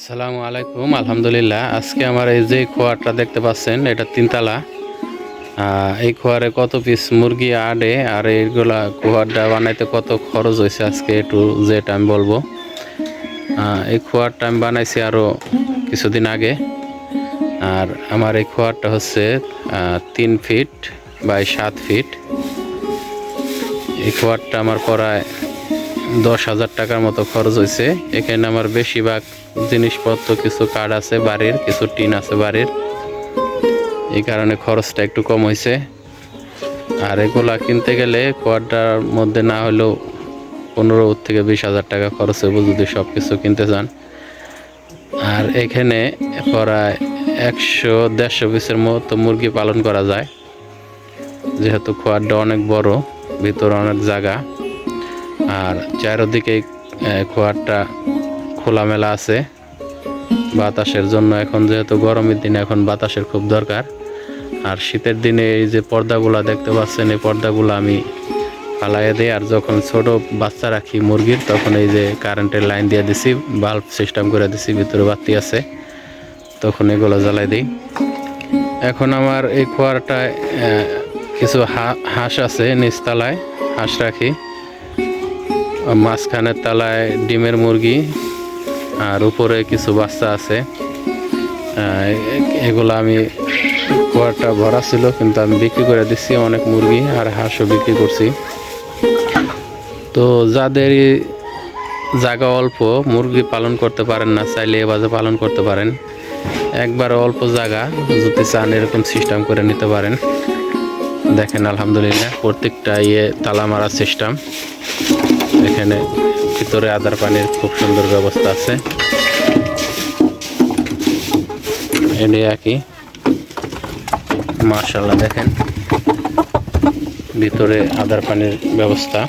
আসসালামু আলাইকুম, আলহামদুলিল্লাহ। আজকে আমার এই যে খোয়ারটা দেখতে পাচ্ছেন, এটা তিনতলা। এই খোয়ারে কত পিস মুরগি আডে, আর এইগুলা খোয়ারটা বানাইতে কত খরচ হয়েছে আজকে, একটু যেটা আমি বলব। এই খোয়ারটা আমি বানাইছি আরও কিছুদিন আগে। আর আমার এই খোয়ারটা হচ্ছে তিন ফিট বাই সাত ফিট এই খোয়ারটা আমার প্রায় দশ হাজার টাকার মতো খরচ হয়েছে। এখানে আমার বেশিরভাগ জিনিসপত্র, কিছু কার্ড আছে বাড়ির, কিছু টিন আছে বাড়ির। এই কারণে খরচটা একটু কম হয়েছে। আর এগুলা কিনতে গেলে কোয়ারটার মধ্যে না হলেও পনেরো থেকে বিশ হাজার টাকা খরচ হবে যদি সব কিছু কিনতে চান। আর এখানে প্রায় একশো, দেড়শো পিসের মতো মুরগি পালন করা যায়। যেহেতু খোয়ারটা অনেক বড়, ভিতরে অনেক জায়গা। আর চারিদিকে খোয়ারটা খোলামেলা আছে। বাতাসের জন্য এখন যেহেতু গরমের দিনে এখন বাতাসের খুব দরকার। আর শীতের দিনে এই যে পর্দাগুলা দেখতে পাচ্ছেন, এই পর্দাগুলো আমি ফালাইয়ে দিই। আর যখন ছোট বাচ্চা রাখি মুরগির, তখন এই যে কারেন্টের লাইন দিয়ে দিছি, বাল্ব সিস্টেম করে দিছি, ভিতরে বাতি আছে, তখন এগুলো জ্বালাই দিই। এখন আমার এই খোয়ারটায় কিছু হাঁস আছে নিচতলায়, হাঁস রাখি। মাঝখানের তলায় ডিমের মুরগি আর উপরে কিছু বাচ্চা আছে। এগুলো আমি কুয়ারটা ভরা ছিল, কিন্তু আমি বিক্রি করে দিচ্ছি অনেক মুরগি আর হাঁসও বিক্রি করছি। তো যাদের জায়গা অল্প, মুরগি পালন করতে পারেন না, চাইলে এভাবে পালন করতে পারেন। একবার অল্প জায়গা যদি চান, এরকম সিস্টেম করে নিতে পারেন। দেখেন, আলহামদুলিল্লাহ, প্রত্যেকটা ইয়ে তালা মারার সিস্টেম এখানে ভিতরে আদার পানির খুব সুন্দর ব্যবস্থা আছে। এটি একই মার্শাল্লাহ দেখেন। ভিতরে আদার পানির ব্যবস্থা।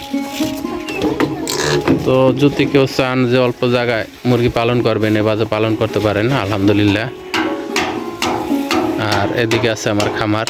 তো যদি কেউ চান যে অল্প জায়গায় মুরগি পালন করবেন এবারে পালন করতে পারেন, আলহামদুলিল্লাহ। আর এদিকে আছে আমার খামার।